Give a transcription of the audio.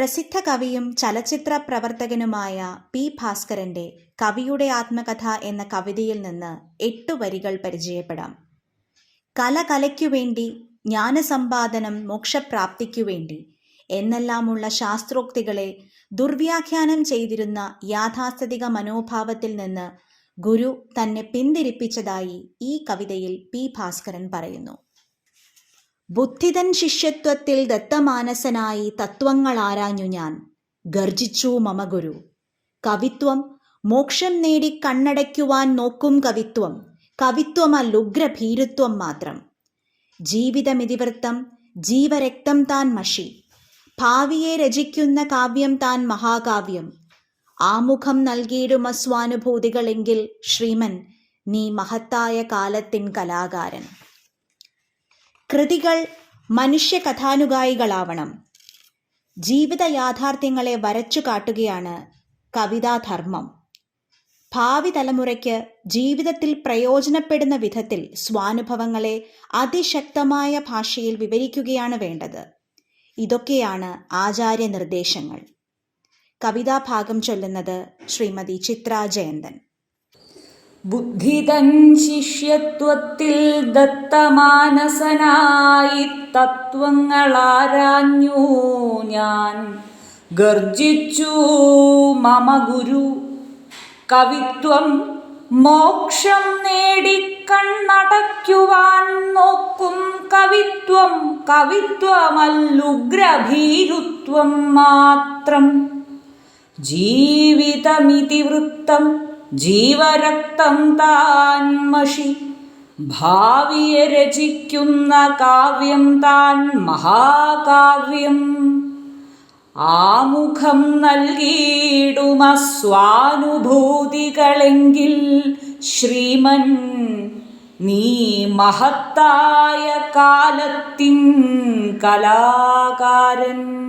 പ്രസിദ്ധ കവിയും ചലച്ചിത്ര പ്രവർത്തകനുമായ പി ഭാസ്കരന്റെ കവിയുടെ ആത്മകഥ എന്ന കവിതയിൽ നിന്ന് എട്ടു വരികൾ പരിചയപ്പെടാം. കല കലയ്ക്കു വേണ്ടി ജ്ഞാനസമ്പാദനം മോക്ഷപ്രാപ്തിക്കു വേണ്ടി എന്നെല്ലാമുള്ള ശാസ്ത്രോക്തികളെ ദുർവ്യാഖ്യാനം ചെയ്തിരുന്ന യാഥാസ്ഥിതിക മനോഭാവത്തിൽ നിന്ന് ഗുരു തന്നെ പിന്തിരിപ്പിച്ചതായി ഈ കവിതയിൽ പി ഭാസ്കരൻ പറയുന്നു. ബുദ്ധിതൻ ശിഷ്യത്വത്തിൽ ദത്തമാനസനായി തത്വങ്ങൾ ആരാഞ്ഞു ഞാൻ. ഗർജിച്ചു മമഗുരു കവിത്വം മോക്ഷം നേടി കണ്ണടയ്ക്കുവാൻ നോക്കും കവിത്വം. കവിത്വമല്ലുഗ്രഭീരുത്വം മാത്രം. ജീവിതമിതിവൃത്തം ജീവരക്തം താൻ മഷി. ഭാവിയെ രചിക്കുന്ന കാവ്യം താൻ മഹാകാവ്യം. ആമുഖം നൽകിയിടുമസ്വാനുഭൂതികളെങ്കിൽ ശ്രീമൻ നീ മഹത്തായ കാലത്തിൻ കലാകാരൻ. കൃതികൾ മനുഷ്യ കഥാനുഗായികളാവണം. ജീവിത യാഥാർത്ഥ്യങ്ങളെ വരച്ചു കാട്ടുകയാണ് കവിതാധർമ്മം ഭാവി തലമുറയ്ക്ക് ജീവിതത്തിൽ പ്രയോജനപ്പെടുന്ന വിധത്തിൽ സ്വാനുഭവങ്ങളെ അതിശക്തമായ ഭാഷയിൽ വിവരിക്കുകയാണ് വേണ്ടത്. ഇതൊക്കെയാണ് ആചാര്യ നിർദ്ദേശങ്ങൾ കവിതാഭാഗം ചൊല്ലുന്നത് ശ്രീമതി ചിത്ര ജയന്തൻ ബുദ്ധിതൻ ശിഷ്യത്വത്തിൽ ദത്തമാനസനായി തത്വങ്ങളാരാഞ്ഞു ഞാൻ. ഗർജിച്ചു മമ ഗുരു. കവിത്വം മോക്ഷം നേടി കണ്ണടയ്ക്കുവാൻ നോക്കും കവിത്വം. കവിത്വമല്ലുഗ്രഭീരുത്വം മാത്രം. ജീവിതമിതി വൃത്തം ജീവരക്തം താൻ മഷി. ഭാവിയെ രചിക്കുന്ന കാവ്യം താൻ മഹാകാവ്യം. ആമുഖം നൽകിയിടുമസ്വാനുഭൂതികളെങ്കിൽ ശ്രീമൻ നീ മഹത്തായ കാലത്തിൻ കലാകാരൻ.